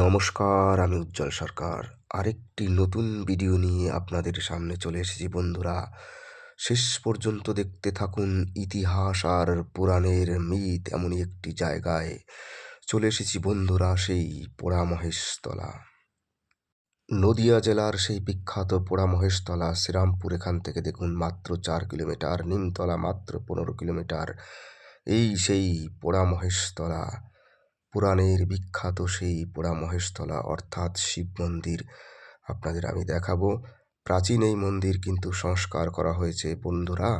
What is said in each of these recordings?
নমস্কার, আমি উজ্জ্বল সরকার। আরেকটি নতুন ভিডিও নিয়ে আপনাদের সামনে চলে এসেছি বন্ধুরা। শেষ পর্যন্ত দেখতে থাকুন ইতিহাস আর পুরাণের মিথ এমনই একটি জায়গায়। চলে এসেছি বন্ধুরা সেই পোড়া মহেশতলা নদিয়া জেলার সেই বিখ্যাত পোড়ামহেশতলা, শ্রীরামপুর, এখান থেকে দেখুন মাত্র চার কিলোমিটার, নিমতলা মাত্র পনেরো কিলোমিটার। এই সেই পোড়া মহেশতলা পুরাণের বিখ্যাত সেই পোড়া মহেশতলা অর্থাৎ শিব মন্দির, আপনাদের আমি দেখাবো। প্রাচীন এই মন্দির কিন্তু সংস্কার করা হয়েছে, বন্ধুরা।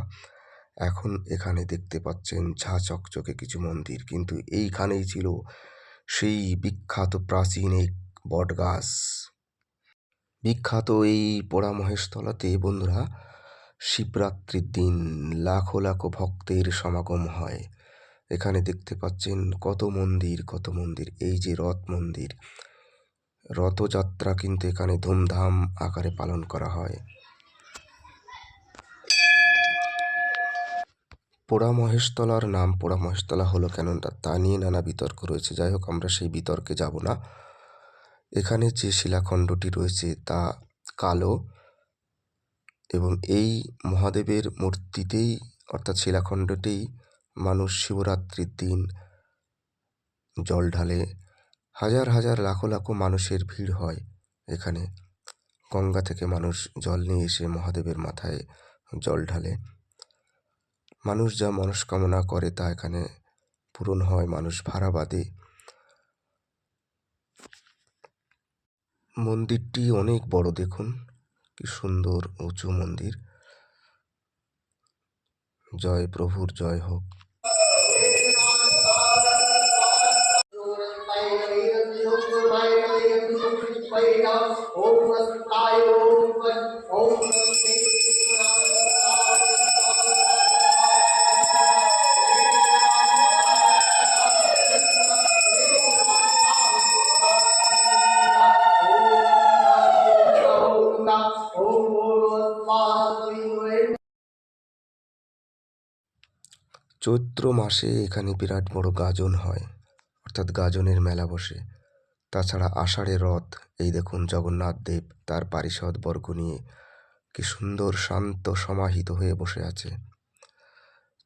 এখন এখানে দেখতে পাচ্ছেন ঝা চকচকে কিছু মন্দির, কিন্তু এইখানেই ছিল সেই বিখ্যাত প্রাচীন এই বটগাছ। বিখ্যাত এই পোড়া মহেশতলাতে বন্ধুরা, শিবরাত্রির দিন লাখো লাখো ভক্তের সমাগম হয়। এখানে দেখতে পাচ্ছেন কত মন্দির কত মন্দির। এই যে রথ মন্দির, রথযাত্রা কিন্তু এখানে ধুমধাম আকারে পালন করা হয়। পোড়া মহেশতলার নাম পোড়া মহেশতলা হলো কেন তা নিয়ে নানা বিতর্ক রয়েছে। যাই হোক, আমরা সেই বিতর্কে যাব না। এখানে যে শিলাখণ্ডটি রয়েছে তা কালো এবং এই মহাদেবের মূর্তিতেই অর্থাৎ শিলাখণ্ডতেই মানুষ শিবরাত্রির দিন জল ঢালে হাজার হাজার লাখো লাখো মানুষের ভিড় হয় এখানে। গঙ্গা থেকে মানুষ জল নিয়ে এসে মহাদেবের মাথায় জল ঢালে। মানুষ যা মনস্কামনা করে তা এখানে পূরণ হয়, মানুষ ভাড়া বাঁধে মন্দিরটি অনেক বড় দেখুন, কি সুন্দর উঁচু মন্দির। জয় প্রভুর, জয় হোক। চৈত্র মাসে এখানে বিরাট বড় গাজন হয় অর্থাৎ গাজনের মেলা বসে। তাছাড়া আষাঢ়ে রথ, এই দেখুন জগন্নাথ দেব তার পারিষদ বর্গ নিয়ে কি সুন্দর শান্ত সমাহিত হয়ে বসে আছে।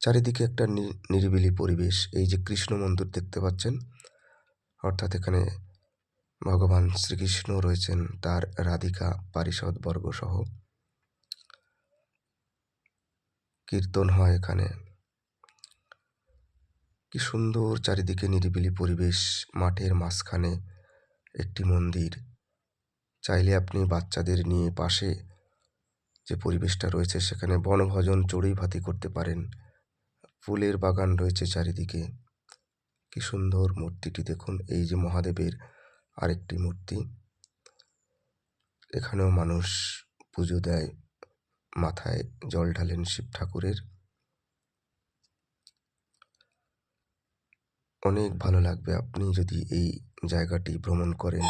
চারিদিকে একটা নিরিবিলি পরিবেশ, এই যে কৃষ্ণ মন্দির দেখতে পাচ্ছেন। অর্থাৎ এখানে ভগবান শ্রীকৃষ্ণ রয়েছেন, তার রাধিকা, পারিষদ বর্গ সহ। কীর্তন হয় এখানে। কি সুন্দর চারিদিকে নিরিবিলি পরিবেশ, মাঠের মাঝখানে একটি মন্দির। চাইলে আপনি বাচ্চাদের নিয়ে পাশে যে পরিবেশটা রয়েছে, সেখানে বনভোজন চড়ুই ভাতি করতে পারেন। ফুলের বাগান রয়েছে চারিদিকে। কি সুন্দর মূর্তিটি দেখুন। এই যে মহাদেবের আরেকটি মূর্তি। এখানেও মানুষ পুজো দেয়। মাথায় জল ঢালেন শিব ঠাকুরের। অনেক ভালো লাগবে। আপনি যদি এই জায়গাটি ভ্রমণ করেন।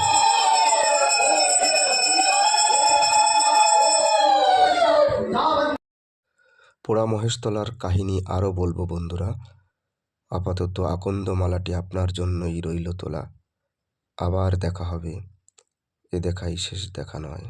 পোড়া মহেশতলার কাহিনী আরও বলব বন্ধুরা। আপাতত আকন্দমালাটি আপনার জন্যই রইল তোলা। আবার দেখা হবে। এ দেখাই শেষ দেখা নয়।